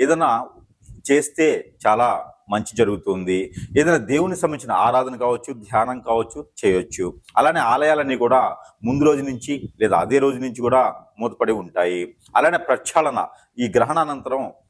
ఏదైనా చేస్తే చాలా మంచి జరుగుతుంది. ఏదైనా దేవునికి సంబంధించిన ఆరాధన కావచ్చు ధ్యానం కావచ్చు చేయొచ్చు. అలానే ఆలయాలన్నీ కూడా ముందు రోజు నుంచి లేదా అదే రోజు నుంచి కూడా మూతపడి ఉంటాయి. అలానే ప్రక్షాళన ఈ గ్రహణానంతరం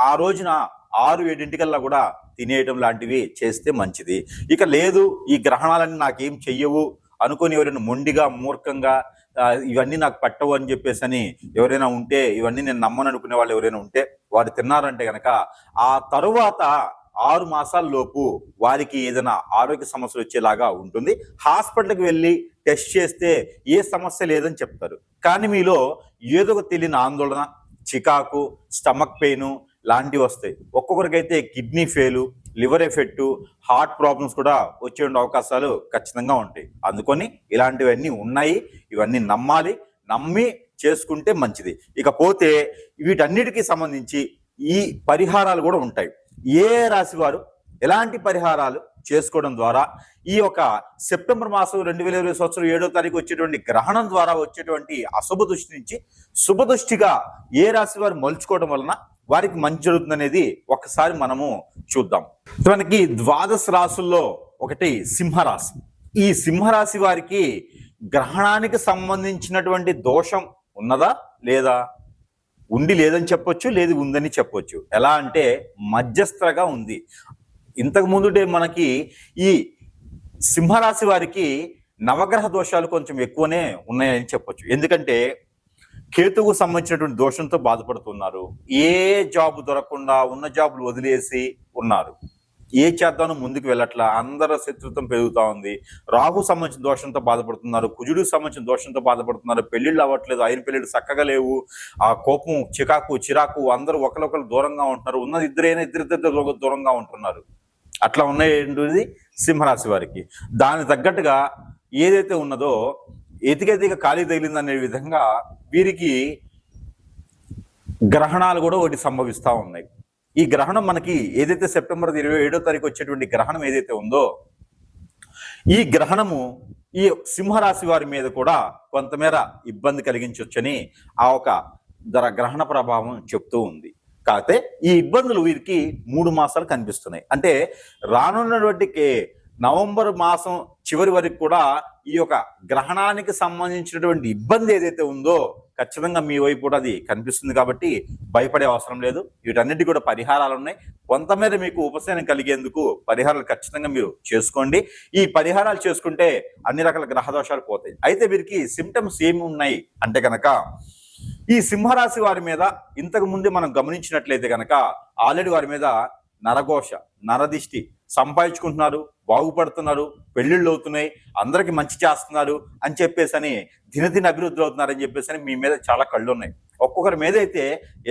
ఆ రోజున ఆరు ఏడింటికల్లా కూడా తినేయడం లాంటివి చేస్తే మంచిది. ఇక లేదు ఈ గ్రహణాలన్నీ నాకేం చెయ్యవు అనుకొని ఎవరైనా మొండిగా మూర్ఖంగా ఇవన్నీ నాకు పట్టవు అని చెప్పేసి అని ఎవరైనా ఉంటే ఇవన్నీ నేను నమ్మను అనుకునే వాళ్ళు ఎవరైనా ఉంటే వారు తిన్నారంటే కనుక ఆ తరువాత ఆరు మాసాల లోపు వారికి ఏదైనా ఆరోగ్య సమస్యలు వచ్చేలాగా ఉంటుంది. హాస్పిటల్కి వెళ్ళి టెస్ట్ చేస్తే ఏ సమస్య లేదని చెప్తారు. కానీ మీలో ఏదో ఒక తెలియని ఆందోళన చికాకు స్టమక్ పెయిన్ లాంటివి వస్తాయి. ఒక్కొక్కరికైతే kidney fail liver effect heart problems కూడా వచ్చే అవకాశాలు ఖచ్చితంగా ఉంటాయి. అందుకని ఇలాంటివన్నీ ఉన్నాయి. ఇవన్నీ నమ్మాలి. నమ్మి చేసుకుంటే మంచిది. ఇకపోతే వీటన్నిటికీ సంబంధించి ఈ పరిహారాలు కూడా ఉంటాయి. ఏ రాశి వారు ఎలాంటి పరిహారాలు చేసుకోవడం ద్వారా ఈ యొక్క సెప్టెంబర్ మాసం రెండు వేల ఇరవై సంవత్సరం ఏడో తారీఖు వచ్చేటువంటి గ్రహణం ద్వారా వచ్చేటువంటి అశుభ దృష్టి నుంచి శుభదృష్టిగా ఏ రాశి వారు మలుచుకోవడం వలన వారికి మంచి జరుగుతుంది అనేది ఒకసారి మనము చూద్దాం. మనకి ద్వాదశ రాసుల్లో ఒకటి సింహరాశి. ఈ సింహరాశి వారికి గ్రహణానికి సంబంధించినటువంటి దోషం ఉన్నదా? లేదా? ఉండి లేదని చెప్పొచ్చు లేదు ఉందని చెప్పొచ్చు. ఎలా అంటే మధ్యస్థగా ఉంది. ఇంతకు ముందుటే మనకి ఈ సింహరాశి వారికి నవగ్రహ దోషాలు కొంచెం ఎక్కువనే ఉన్నాయని చెప్పొచ్చు. ఎందుకంటే కేతువుకు సంబంధించినటువంటి దోషంతో బాధపడుతున్నారు. ఏ జాబ్ దొరకకుండా ఉన్న జాబులు వదిలేసి ఉన్నారు. ఏ చేద్దాను ముందుకు వెళ్ళట్లా అందరి శత్రుత్వం పెరుగుతూ ఉంది. రాహు సంబంధించిన దోషంతో బాధపడుతున్నారు కుజుడు సంబంధించిన దోషంతో బాధపడుతున్నారు పెళ్ళిళ్ళు అవ్వట్లేదు ఆయన పెళ్ళిళ్ళు చక్కగా లేవు ఆ కోపం చికాకు చిరాకు అందరూ ఒకరికొకరు దూరంగా ఉంటున్నారు ఉన్నది ఇద్దరైనా ఇద్దరిద్దరు దూరంగా ఉంటున్నారు. అట్లా ఉన్నాయి సింహరాశి వారికి. దాని తగ్గట్టుగా ఏదైతే ఉన్నదో ఎతికెతిక ఖాళీ తగిలింది అనే విధంగా వీరికి గ్రహణాలు కూడా ఒకటి సంభవిస్తూ ఉన్నాయి. ఈ గ్రహణం మనకి ఏదైతే సెప్టెంబర్ ఇరవై ఏడో తారీఖు వచ్చేటువంటి గ్రహణం ఏదైతే ఉందో ఈ గ్రహణము ఈ సింహరాశి వారి మీద కూడా కొంతమేర ఇబ్బంది కలిగించవచ్చని ఆ ఒక ధర గ్రహణ ప్రభావం చెప్తూ ఉంది. కాకపోతే ఈ ఇబ్బందులు వీరికి మూడు మాసాలు కనిపిస్తున్నాయి. అంటే రానున్నటువంటి నవంబర్ మాసం చివరి వరకు కూడా ఈ యొక్క గ్రహణానికి సంబంధించినటువంటి ఇబ్బంది ఏదైతే ఉందో ఖచ్చితంగా మీ వైపు కూడా అది కనిపిస్తుంది కాబట్టి భయపడే అవసరం లేదు. వీటన్నిటి కూడా పరిహారాలు ఉన్నాయి. కొంతమేర మీకు ఉపశమనం కలిగేందుకు పరిహారాలు ఖచ్చితంగా మీరు చేసుకోండి. ఈ పరిహారాలు చేసుకుంటే అన్ని రకాల గ్రహదోషాలు పోతాయి. అయితే వీరికి సిమ్టమ్స్ ఏమి ఉన్నాయి అంటే కనుక ఈ సింహరాశి వారి మీద ఇంతకు ముందే మనం గమనించినట్లయితే కనుక ఆల్రెడీ వారి మీద నరఘోష నరదిష్టి సంపాదించుకుంటున్నారు. బాగుపడుతున్నారు పెళ్ళిళ్ళు అవుతున్నాయి అందరికి మంచి చేస్తున్నారు అని చెప్పేసి అని దినదిన అభివృద్ధి అవుతున్నారు అని చెప్పేసి అని మీ మీద చాలా కళ్ళు ఉన్నాయి ఒక్కొక్కరి మీద అయితే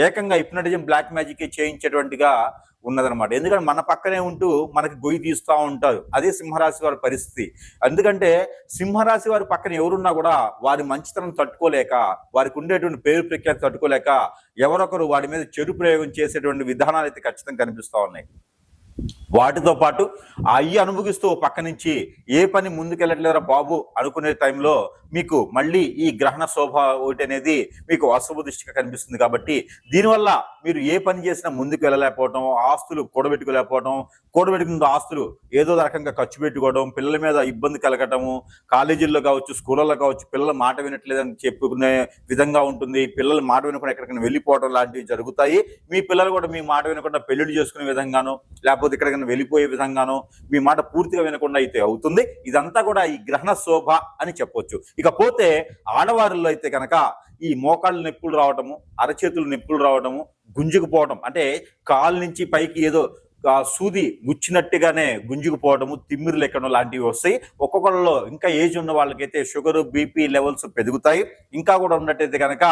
ఏకంగా హిప్నటిజం బ్లాక్ మ్యాజిక్ చేయించేటువంటిగా ఉన్నదనమాట ఎందుకంటే మన పక్కనే ఉంటూ మనకి గొయ్యి తీస్తూ ఉంటారు. అదే సింహరాశి వారి పరిస్థితి. ఎందుకంటే సింహరాశి వారి పక్కన ఎవరున్నా కూడా వారి మంచితనం తట్టుకోలేక వారికి ఉండేటువంటి పేరు ప్రఖ్యాతి తట్టుకోలేక ఎవరొకరు వాడి మీద చెడు ప్రయోగం చేసేటువంటి విధానాలు అయితే ఖచ్చితంగా కనిపిస్తూ ఉన్నాయి. వాటితో పాటు అయ్యి అనుభవిస్తూ పక్క నుంచి ఏ పని ముందుకెళ్ళట్లేరా బాబు అనుకునే టైంలో మీకు మళ్ళీ ఈ గ్రహణ శోభ ఒకటి అనేది మీకు అశుభ దృష్టిగా కనిపిస్తుంది కాబట్టి దీనివల్ల మీరు ఏ పని చేసినా ముందుకు వెళ్ళలేకపోవడం ఆస్తులు కూడబెట్టుకోలేకపోవడం కూడబెట్టుకున్న ఆస్తులు ఏదో రకంగా ఖర్చు పెట్టుకోవడం పిల్లల మీద ఇబ్బంది కలగటము కాలేజీల్లో కావచ్చు స్కూళ్ళలో కావచ్చు పిల్లల మాట వినట్లేదని చెప్పుకునే విధంగా ఉంటుంది. పిల్లలు మాట వినకుండా ఎక్కడికైనా వెళ్ళిపోవడం లాంటివి జరుగుతాయి. మీ పిల్లలు కూడా మీ మాట వినకుండా పెళ్ళిళ్ళు చేసుకునే విధంగాను లేకపోతే లేకపోతే ఎక్కడికైనా వెళ్ళిపోయే విధంగానో మీ మాట పూర్తిగా వినకుండా అయితే అవుతుంది. ఇదంతా కూడా ఈ గ్రహణ శోభ అని చెప్పొచ్చు. ఇకపోతే ఆడవారిలో అయితే కనుక ఈ మోకాళ్ళు నొప్పులు రావటము అరచేతులు నొప్పులు రావటము గుంజుకుపోవటం అంటే కాలు నుంచి పైకి ఏదో సూది గుచ్చినట్టుగానే గుంజుకుపోవడము తిమ్మిరులు ఎక్కడం లాంటివి వస్తాయి. ఒక్కొక్కళ్ళలో ఇంకా ఏజ్ ఉన్న వాళ్ళకైతే షుగర్ బీపీ లెవెల్స్ పెరుగుతాయి. ఇంకా కూడా ఉన్నట్టయితే కనుక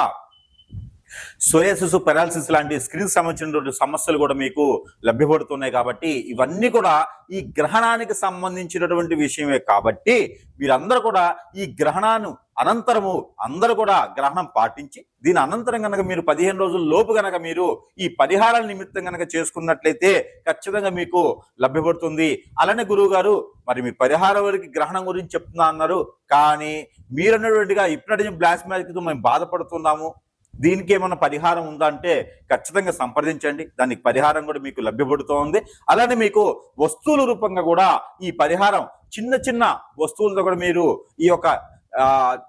సోయాసిస్ పెరాలసిస్ లాంటి స్క్రీన్ సంబంధించినటువంటి సమస్యలు కూడా మీకు లభ్యపడుతున్నాయి కాబట్టి ఇవన్నీ కూడా ఈ గ్రహణానికి సంబంధించినటువంటి విషయమే కాబట్టి మీరందరూ కూడా ఈ గ్రహణాన్ని అనంతరము అందరూ కూడా గ్రహణం పాటించి దీని అనంతరం గనక మీరు పదిహేను రోజుల లోపు కనుక మీరు ఈ పరిహారాల నిమిత్తం కనుక చేసుకున్నట్లయితే ఖచ్చితంగా మీకు లభ్యపడుతుంది. అలానే గురువు గారు మరి మీ పరిహారం వరకు గ్రహణం గురించి చెప్తున్నా అన్నారు. కానీ మీరన్నటువంటిగా ఇప్పటి నుంచి మ్యాజిక్ మేము బాధపడుతున్నాము. దీనికి ఏమైనా పరిహారం ఉందా అంటే ఖచ్చితంగా సంప్రదించండి. దానికి పరిహారం కూడా మీకు లభ్యపడుతోంది. అలానే మీకు వస్తువుల రూపంగా కూడా ఈ పరిహారం చిన్న చిన్న వస్తువులతో కూడా మీరు ఈ యొక్క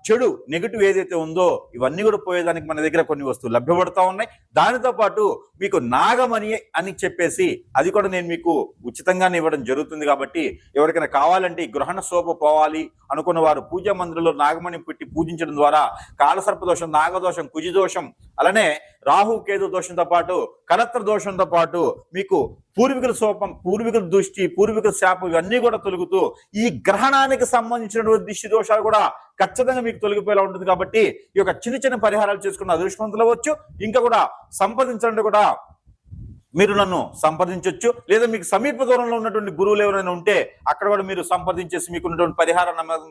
చెడు నెగిటివ్ ఏదైతే ఉందో ఇవన్నీ కూడా పోయేదానికి మన దగ్గర కొన్ని వస్తువులు లభ్యపడతా ఉన్నాయి. దానితో పాటు మీకు నాగమణి అని చెప్పేసి అది కూడా నేను మీకు ఉచితంగానే ఇవ్వడం జరుగుతుంది కాబట్టి ఎవరికైనా కావాలంటే ఈ గ్రహణ శోభ పోవాలి అనుకున్న వారు పూజా మందిరంలో నాగమణి పెట్టి పూజించడం ద్వారా కాలసర్పదోషం నాగదోషం కుజి దోషం అలానే రాహు కేతు దోషంతో పాటు కనత్ర దోషంతో పాటు మీకు పూర్వీకుల శోపం పూర్వీకుల దృష్టి పూర్వీకుల శాపం ఇవన్నీ కూడా తొలుగుతూ ఈ గ్రహణానికి సంబంధించినటువంటి దిష్టి దోషాలు కూడా ఖచ్చితంగా మీకు తొలగిపోయేలా ఉంటుంది కాబట్టి ఈ యొక్క చిన్న చిన్న పరిహారాలు చేసుకున్న అదృష్టవంతులు అవ్వచ్చు. ఇంకా కూడా సంపాదించండి కూడా మీరు నన్ను సంప్రదించవచ్చు లేదా మీకు సమీప దూరంలో ఉన్నటువంటి గురువులు ఎవరైనా ఉంటే అక్కడ కూడా మీరు సంప్రదించేసి మీకు ఉన్నటువంటి పరిహార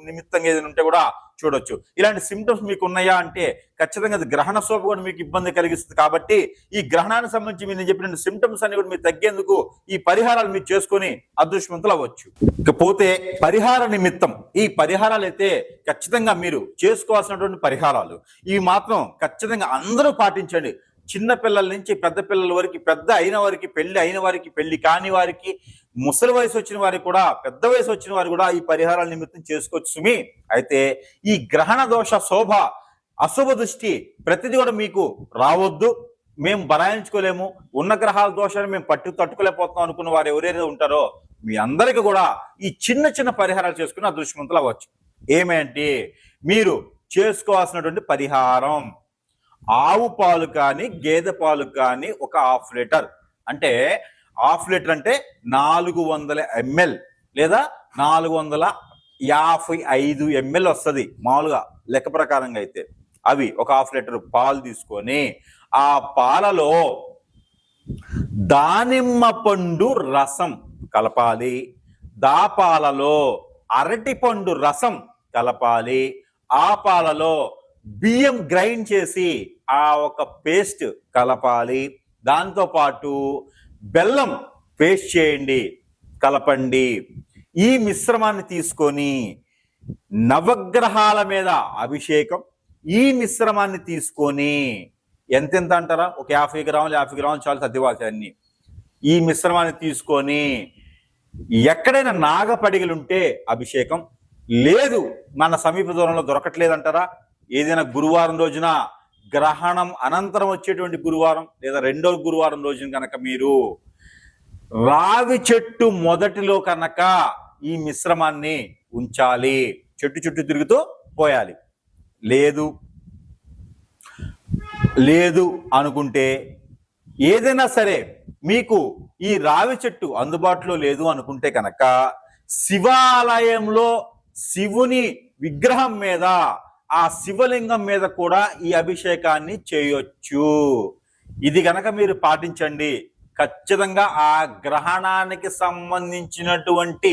నిమిత్తంగా ఏదైనా ఉంటే కూడా చూడొచ్చు. ఇలాంటి సిమ్టమ్స్ మీకు ఉన్నాయా అంటే ఖచ్చితంగా అది గ్రహణ శోభ కూడా మీకు ఇబ్బంది కలిగిస్తుంది కాబట్టి ఈ గ్రహణానికి సంబంధించి మీరు చెప్పిన సిమ్టమ్స్ అన్ని కూడా మీరు తగ్గేందుకు ఈ పరిహారాలు మీరు చేసుకొని అదృష్టవంతులు అవ్వచ్చు. ఇకపోతే పరిహార నిమిత్తం ఈ పరిహారాలు అయితే ఖచ్చితంగా మీరు చేసుకోవాల్సినటువంటి పరిహారాలు. ఇవి మాత్రం ఖచ్చితంగా అందరూ పాటించండి. చిన్న పిల్లల నుంచి పెద్ద పిల్లల వరకు పెద్ద అయిన వారికి పెళ్ళి అయిన వారికి పెళ్ళి కాని వారికి ముసలి వయసు వచ్చిన వారికి కూడా పెద్ద వయసు వచ్చిన వారు కూడా ఈ పరిహారాల నిమిత్తం చేసుకోవచ్చు సుమి. అయితే ఈ గ్రహణ దోష శోభ అశుభ దృష్టి ప్రతిదీ కూడా మీకు రావద్దు. మేము బలాయించుకోలేము. ఉన్న గ్రహాల దోషాన్ని మేము పట్టు తట్టుకోలేకపోతున్నాం అనుకున్న వారు ఎవరైతే ఉంటారో మీ అందరికీ కూడా ఈ చిన్న చిన్న పరిహారాలు చేసుకుని అదృష్టవంతులు అవ్వచ్చు. ఏమేంటి? మీరు చేసుకోవాల్సినటువంటి పరిహారం. ఆవు పాలు కానీ గేదె పాలు కానీ ఒక హాఫ్ లీటర్. అంటే హాఫ్ లీటర్ అంటే నాలుగు వందల ఎంఎల్ లేదా నాలుగు వందల యాభై ఐదు ఎంఎల్ వస్తుంది మామూలుగా లెక్క ప్రకారంగా అయితే. అవి ఒక హాఫ్ లీటర్ పాలు తీసుకొని ఆ పాలలో దానిమ్మ పండు రసం కలపాలి. దాపాలలో అరటి పండు రసం కలపాలి. ఆ పాలలో బియ్యం గ్రైండ్ చేసి ఆ ఒక పేస్ట్ కలపాలి. దాంతో పాటు బెల్లం పేస్ట్ చేయండి. కలపండి. ఈ మిశ్రమాన్ని తీసుకొని నవగ్రహాల మీద అభిషేకం. ఈ మిశ్రమాన్ని తీసుకొని ఎంతెంత అంటారా? ఒక యాభై గ్రాములు యాభై గ్రాములు చాలు సర్దివాసాన్ని అన్ని. ఈ మిశ్రమాన్ని తీసుకొని ఎక్కడైనా నాగపడిగలుంటే అభిషేకం. లేదు మన సమీప దూరంలో దొరకట్లేదంటారా? ఏదైనా గురువారం రోజున గ్రహణం అనంతరం వచ్చేటువంటి గురువారం లేదా రెండో గురువారం రోజున కనుక మీరు రావి చెట్టు మొదటిలో కనుక ఈ మిశ్రమాన్ని ఉంచాలి. చెట్టు చుట్టూ తిరుగుతూ పోయాలి. లేదు. లేదు అనుకుంటే ఏదైనా సరే మీకు ఈ రావి చెట్టు అందుబాటులో లేదు అనుకుంటే కనుక శివాలయంలో శివుని విగ్రహం మీద ఆ శివలింగం మీద కూడా ఈ అభిషేకాన్ని చేయొచ్చు. ఇది గనక మీరు పాటించండి ఖచ్చితంగా ఆ గ్రహణానికి సంబంధించినటువంటి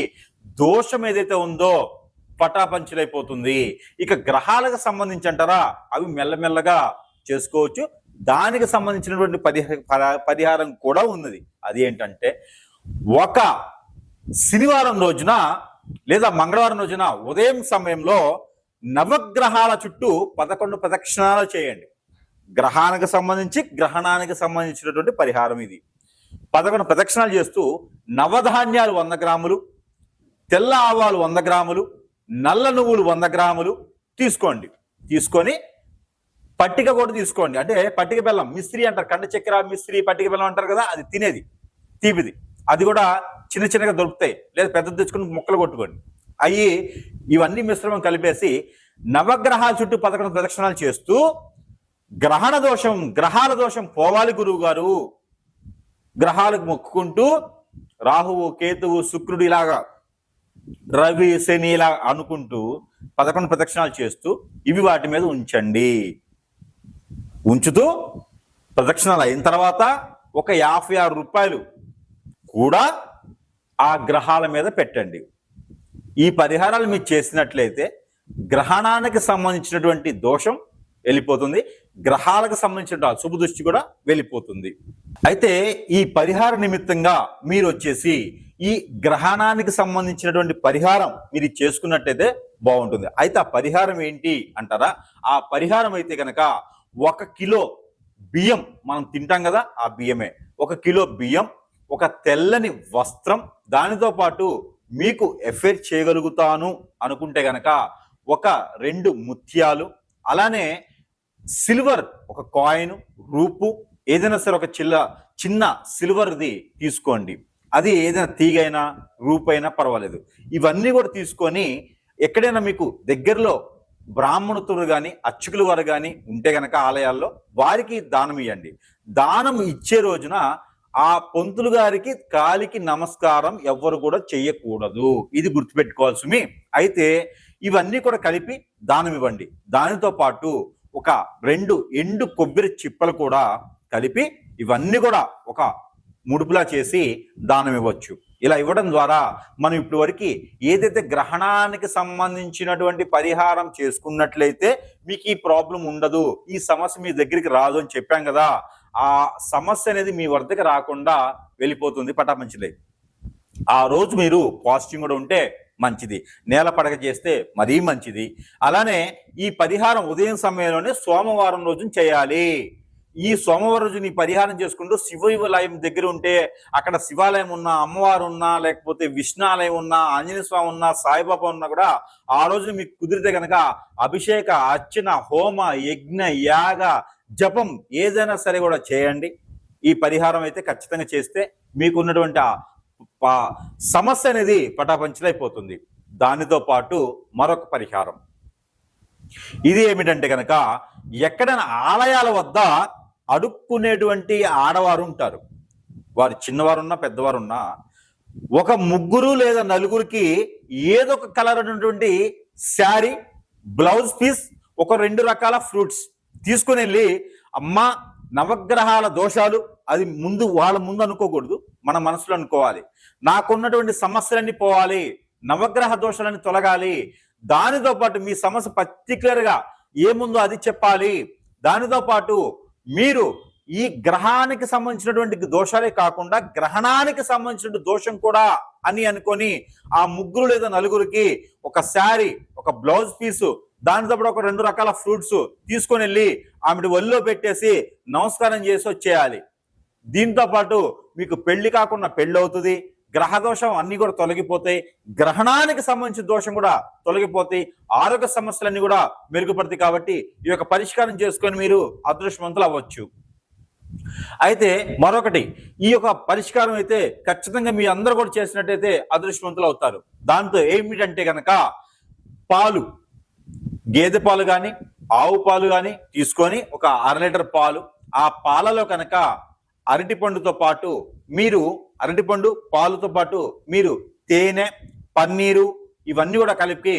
దోషం ఏదైతే ఉందో పటాపంచలైపోతుంది. ఇక గ్రహాలకు సంబంధించి అంటారా అవి మెల్లమెల్లగా చేసుకోవచ్చు. దానికి సంబంధించినటువంటి పరిహారం కూడా ఉన్నది. అది ఏంటంటే ఒక శనివారం రోజున లేదా మంగళవారం రోజున ఉదయం సమయంలో నవగ్రహాల చుట్టూ పదకొండు ప్రదక్షిణాలు చేయండి. గ్రహానికి సంబంధించి గ్రహణానికి సంబంధించినటువంటి పరిహారం ఇది. పదకొండు ప్రదక్షిణాలు చేస్తూ నవధాన్యాలు వంద గ్రాములు తెల్ల ఆవాలు వంద గ్రాములు నల్ల నువ్వులు వంద గ్రాములు తీసుకోండి. తీసుకొని పట్టిక కూడా తీసుకోండి. అంటే పట్టిక బెల్లం మిస్త్రీ అంటారు. కండ చక్కెర మిస్త్రీ పట్టిక బెల్లం అంటారు కదా అది తినేది తీపిది. అది కూడా చిన్న చిన్నగా దొరుకుతాయి. లేదా పెద్ద తెచ్చుకుని ముక్కలు కొట్టుకోండి. అయ్యి ఇవన్నీ మిశ్రమం కలిపేసి నవగ్రహాల చుట్టూ పదకొండు ప్రదక్షిణాలు చేస్తూ గ్రహణ దోషం గ్రహాల దోషం పోవాలి గురువు గారు. గ్రహాలకు మొక్కుకుంటూ రాహువు కేతువు శుక్రుడు ఇలాగా రవి శని ఇలా అనుకుంటూ పదకొండు ప్రదక్షిణాలు చేస్తూ ఇవి వాటి మీద ఉంచండి. ఉంచుతూ ప్రదక్షిణాలు అయిన తర్వాత ఒక యాభై ఆరు రూపాయలు కూడా ఆ గ్రహాల మీద పెట్టండి. ఈ పరిహారాలు మీరు చేసినట్లయితే గ్రహణానికి సంబంధించినటువంటి దోషం వెళ్ళిపోతుంది. గ్రహాలకు సంబంధించిన శుభ దృష్టి కూడా వెళ్ళిపోతుంది. అయితే ఈ పరిహార నిమిత్తంగా మీరు వచ్చేసి ఈ గ్రహణానికి సంబంధించినటువంటి పరిహారం మీరు చేసుకున్నట్టయితే బాగుంటుంది. అయితే ఆ పరిహారం ఏంటి అంటారా? ఆ పరిహారం అయితే కనుక ఒక కిలో బియ్యం మనం తింటాం కదా ఆ బియ్యమే. ఒక కిలో బియ్యం ఒక తెల్లని వస్త్రం దానితో పాటు మీకు ఎఫెర్ చేయగలుగుతాను అనుకుంటే గనక ఒక రెండు ముత్యాలు అలానే సిల్వర్ ఒక కాయిన్ రూపు ఏదైనా సరే ఒక చిల్ల చిన్న సిల్వర్ది తీసుకోండి. అది ఏదైనా తీగైనా రూపైనా పర్వాలేదు. ఇవన్నీ కూడా తీసుకొని ఎక్కడైనా మీకు దగ్గరలో బ్రాహ్మణుతులు కానీ అర్చకులు వారు కానీ ఉంటే గనక ఆలయాల్లో వారికి దానం ఇవ్వండి దానం ఇచ్చే రోజున ఆ పంతులు గారికి కాలికి నమస్కారం ఎవ్వరు కూడా చెయ్యకూడదు. ఇది గుర్తుపెట్టుకోవాల్సి మీ అయితే ఇవన్నీ కూడా కలిపి దానం ఇవ్వండి. దానితో పాటు ఒక రెండు ఎండు కొబ్బరి చిప్పలు కూడా కలిపి ఇవన్నీ కూడా ఒక ముడుపులా చేసి దానం ఇవ్వచ్చు. ఇలా ఇవ్వడం ద్వారా మనం ఇప్పటి వరకు ఏదైతే గ్రహణానికి సంబంధించినటువంటి పరిహారం చేసుకున్నట్లయితే మీకు ఈ ప్రాబ్లం ఉండదు. ఈ సమస్య మీ దగ్గరికి రాదు అని చెప్పాం కదా. ఆ సమస్య అనేది మీ వద్దకు రాకుండా వెళ్ళిపోతుంది పటాపంచలే ఆ రోజు మీరు పాజిటివ్ కూడా ఉంటే మంచిది. నేల పడక చేస్తే మరీ మంచిది. అలానే ఈ పరిహారం ఉదయం సమయంలోనే సోమవారం రోజున చేయాలి. ఈ సోమవారం రోజు నీ పరిహారం చేసుకుంటూ శివాలయం దగ్గర ఉంటే అక్కడ శివాలయం ఉన్నా అమ్మవారు ఉన్నా లేకపోతే విష్ణాలయం ఉన్నా ఆంజనేయ స్వామి ఉన్నా సాయిబాబా ఉన్నా కూడా ఆ రోజు మీకు కుదిరితే కనుక అభిషేక అర్చన హోమ యజ్ఞ యాగ జపం ఏదైనా సరే కూడా చేయండి. ఈ పరిహారం అయితే ఖచ్చితంగా చేస్తే మీకున్నటువంటి ఆ సమస్య అనేది పటాపంచలైపోతుంది. దానితో పాటు మరొక పరిహారం. ఇది ఏమిటంటే కనుక ఎక్కడైనా ఆలయాల వద్ద అడుక్కునేటువంటి ఆడవారు ఉంటారు. వారు చిన్నవారున్నా పెద్దవారున్నా ఒక ముగ్గురు లేదా నలుగురికి ఏదో ఒక కలర్ ఉన్నటువంటి శారీ బ్లౌజ్ పీస్ ఒక రెండు రకాల ఫ్రూట్స్ తీసుకుని వెళ్ళి అమ్మ నవగ్రహాల దోషాలు అది ముందు వాళ్ళ ముందు అనుకోకూడదు మన మనసులో అనుకోవాలి. నాకున్నటువంటి సమస్యలన్నీ పోవాలి నవగ్రహ దోషాలన్నీ తొలగాలి దానితో పాటు మీ సమస్య పర్టికులర్గా ఏముందో అది చెప్పాలి. దానితో పాటు మీరు ఈ గ్రహానికి సంబంధించినటువంటి దోషాలే కాకుండా గ్రహణానికి సంబంధించిన దోషం కూడా అని అనుకొని ఆ ముగ్గురు లేదా నలుగురికి ఒక శారీ ఒక బ్లౌజ్ పీసు దానితో ఒక రెండు రకాల ఫ్రూట్స్ తీసుకొని వెళ్ళి ఆమె ఒళ్ళో పెట్టేసి నమస్కారం చేసి వచ్చేయాలి. దీంతో పాటు మీకు పెళ్ళి కాకుండా పెళ్ళి అవుతుంది. గ్రహ దోషం అన్ని కూడా తొలగిపోతాయి. గ్రహణానికి సంబంధించిన దోషం కూడా తొలగిపోతాయి. ఆరోగ్య సమస్యలన్నీ కూడా మెరుగుపడతాయి కాబట్టి ఈ యొక్క పరిష్కారం చేసుకొని మీరు అదృష్టవంతులు అవ్వచ్చు. అయితే మరొకటి ఈ యొక్క పరిష్కారం అయితే ఖచ్చితంగా మీ అందరూ కూడా చేసినట్టయితే అదృష్టవంతులు అవుతారు. దాంతో ఏమిటంటే కనుక పాలు గేదె పాలు కానీ ఆవు పాలు కానీ తీసుకొని ఒక అర లీటర్ పాలు ఆ పాలలో కనుక అరటిపండుతో పాటు మీరు అరటిపండు పాలుతో పాటు మీరు తేనె పన్నీరు ఇవన్నీ కూడా కలిపి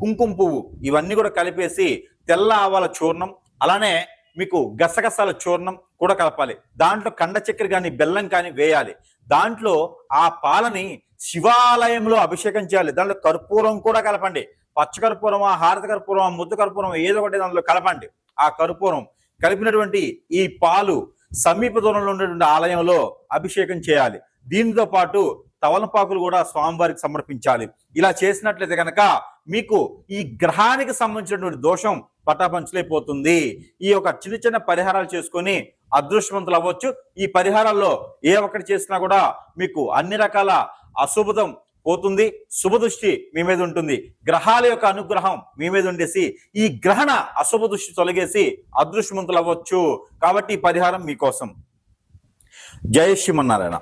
కుంకుమ పువ్వు ఇవన్నీ కూడా కలిపేసి తెల్ల ఆవాల చూర్ణం అలానే మీకు గసగసాల చూర్ణం కూడా కలపాలి. దాంట్లో కండ చక్కెర కానీ బెల్లం కానీ వేయాలి. దాంట్లో ఆ పాలని శివాలయంలో అభిషేకం చేయాలి. దాంట్లో కర్పూరం కూడా కలపండి. పచ్చకర్పూరమా హారత కర్పూరం ముద్దు కర్పూరం ఏదో ఒకటి దాంట్లో కలపండి. ఆ కర్పూరం కలిపినటువంటి ఈ పాలు సమీప దూరంలో ఉన్నటువంటి ఆలయంలో అభిషేకం చేయాలి. దీనితో పాటు తవలపాకులు కూడా స్వామివారికి సమర్పించాలి. ఇలా చేసినట్లయితే కనుక మీకు ఈ గ్రహానికి సంబంధించినటువంటి దోషం పటాపంచలైపోతుంది. ఈ యొక్క చిన్న చిన్న పరిహారాలు చేసుకొని అదృష్టవంతులు అవ్వచ్చు. ఈ పరిహారాల్లో ఏ ఒక్కటి చేసినా కూడా మీకు అన్ని రకాల అశుభతం పోతుంది శుభదృష్టి మీ మీద ఉంటుంది. గ్రహాల యొక్క అనుగ్రహం మీ మీద ఉండేసి ఈ గ్రహణ అశుభ దృష్టి తొలగేసి అదృష్టవంతులు అవ్వచ్చు కాబట్టి ఈ పరిహారం మీకోసం. జయ శ్రీమన్నారాయణ.